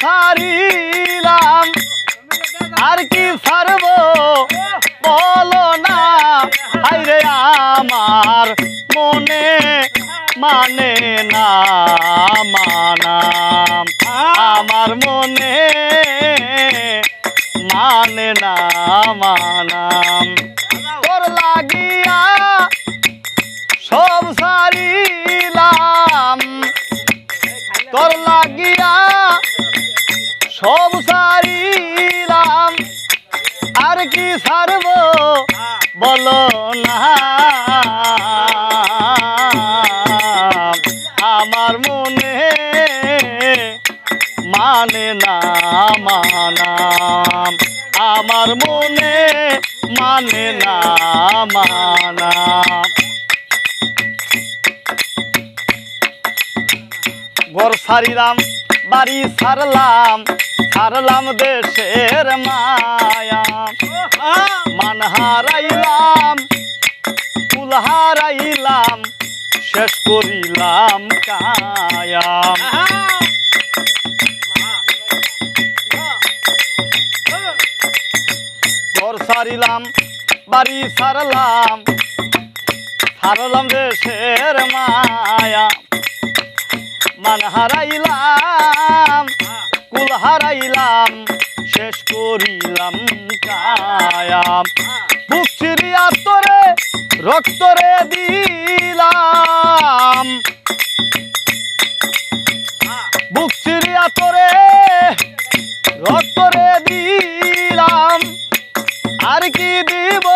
সারিলাম। আর কি সারব বলো না। হাইরে আমার মনে মানে না, মানাম। আমার মনে মানে না, মানাম। তোর লাগিয়া সব সারিলাম। তোর লাগিয়া সব সারিলাম আর কি সারব বলো না। আমার মনে মানে না, মানাম। আমার মনে মানে না, মানাম। ঘর সারিলাম, বাড়ি সারলাম। সারলাম দেশের মায়া। মান হারাইলাম, ফুল হারাইলাম, শেষ করিলাম কায়াম ঘর সারিলাম বাড়ি সারলাম সারলাম দেশের মায়া। মান হারাইলাম কুল হারাইলাম, শেষ করিলাম কায়াম। বুক চিরিয়া তোরে রক্তরে দিলাম। বুক চিরিয়া তোরে রক্তরে দিলাম। আর কি দিব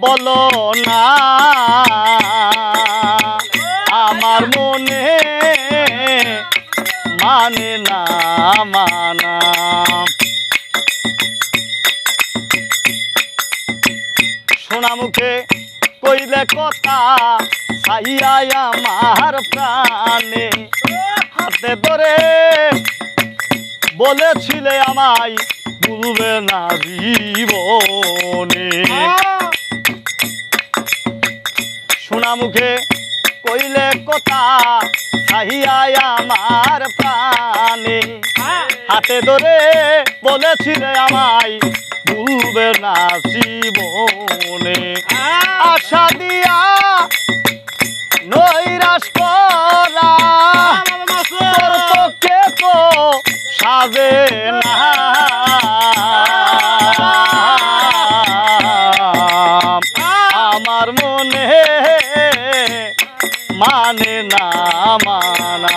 বলো না। আমার মনে মানে না মানা। সোনা মুখে কইলে কথা সাইয়াই আমার প্রাণে। হাতে ধরে বলেছিলে আমায় ভুলবে না জীবনে। শোনা মুখে কইলে কথা সাহিয়াই আমার প্রাণে হাতে ধরে বলেছিলে আমায় ভুলবে না জীবনে। আশা দিয়া নৈরাশ করা। পক্ষে তো সাজে না। আমার মনে মানে না মানা।